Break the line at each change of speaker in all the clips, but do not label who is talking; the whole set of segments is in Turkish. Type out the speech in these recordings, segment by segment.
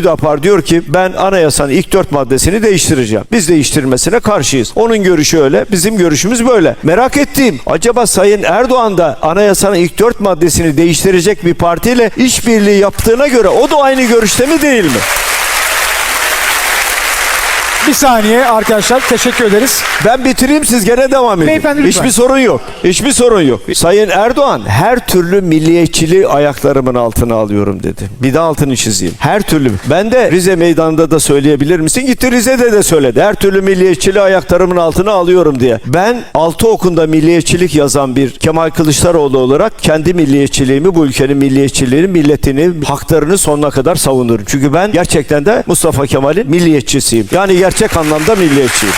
Hüdapar diyor ki ben anayasanın ilk dört maddesini değiştireceğim. Biz değiştirmesine karşıyız. Onun görüşü öyle, bizim görüşümüz böyle. Merak ettiğim acaba Sayın Erdoğan da anayasanın ilk dört maddesini değiştirecek bir partiyle işbirliği yaptığına göre o da aynı görüşte mi değil mi?
Bir saniye arkadaşlar teşekkür ederiz.
Ben bitireyim siz gene devam edin.
Beyefendi lütfen.
Hiçbir sorun yok. Hiçbir sorun yok. Sayın Erdoğan her türlü milliyetçiliği ayaklarımın altına alıyorum dedi. Bir de altını çizeyim. Her türlü. Ben de Rize meydanında da söyleyebilir misin? Gitti Rize'de de söyledi. Her türlü milliyetçiliği ayaklarımın altına alıyorum diye. Ben altı okunda milliyetçilik yazan bir Kemal Kılıçdaroğlu olarak kendi milliyetçiliğimi, bu ülkenin milliyetçiliğini, milletini, haklarını sonuna kadar savunurum. Çünkü ben gerçekten de Mustafa Kemal'in milliyetçisiyim. Yani gerçek anlamda milliyetçiyim.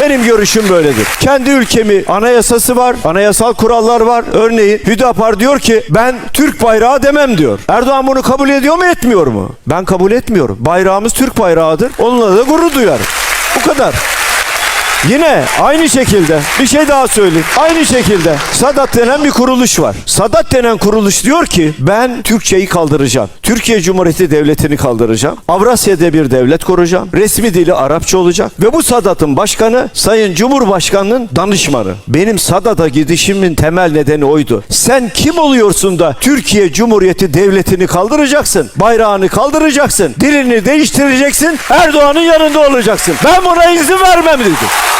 Benim görüşüm böyledir. Kendi ülkemi anayasası var, anayasal kurallar var. Örneğin Hüdapar diyor ki ben Türk bayrağı demem diyor. Erdoğan bunu kabul ediyor mu etmiyor mu? Ben kabul etmiyorum. Bayrağımız Türk bayrağıdır. Onunla da gurur duyarım. Bu kadar. Yine aynı şekilde bir şey daha söyleyeyim. Aynı şekilde Sadat denen bir kuruluş var. Sadat denen kuruluş diyor ki ben Türkçeyi kaldıracağım. Türkiye Cumhuriyeti Devleti'ni kaldıracağım. Avrasya'da bir devlet kuracağım. Resmi dili Arapça olacak. Ve bu Sadat'ın başkanı Sayın Cumhurbaşkanı'nın danışmanı. Benim Sadat'a gidişimin temel nedeni oydu. Sen kim oluyorsun da Türkiye Cumhuriyeti Devleti'ni kaldıracaksın. Bayrağını kaldıracaksın. Dilini değiştireceksin. Erdoğan'ın yanında olacaksın. Ben buna izin vermem dedi.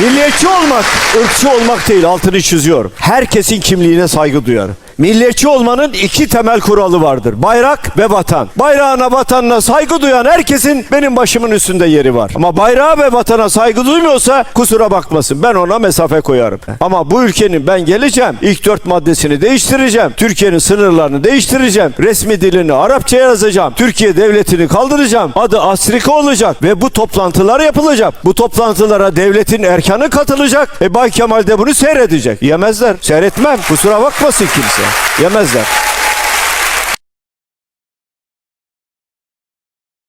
Milliyetçi olmak, ırkçı olmak değil altını çiziyorum. Herkesin kimliğine saygı duyarım. Milliyetçi olmanın iki temel kuralı vardır. Bayrak ve vatan. Bayrağına vatanına saygı duyan herkesin benim başımın üstünde yeri var. Ama bayrağa ve vatana saygı duymuyorsa kusura bakmasın. Ben ona mesafe koyarım. Ama bu ülkenin ben geleceğim. ilk dört maddesini değiştireceğim. Türkiye'nin sınırlarını değiştireceğim. Resmi dilini Arapça yazacağım. Türkiye devletini kaldıracağım. Adı Asrika olacak ve bu toplantılar yapılacak. Bu toplantılara devletin erkanı katılacak. E Bay Kemal de bunu seyredecek. Yemezler. Seyretmem. Kusura bakmasın kimse. Yemezler.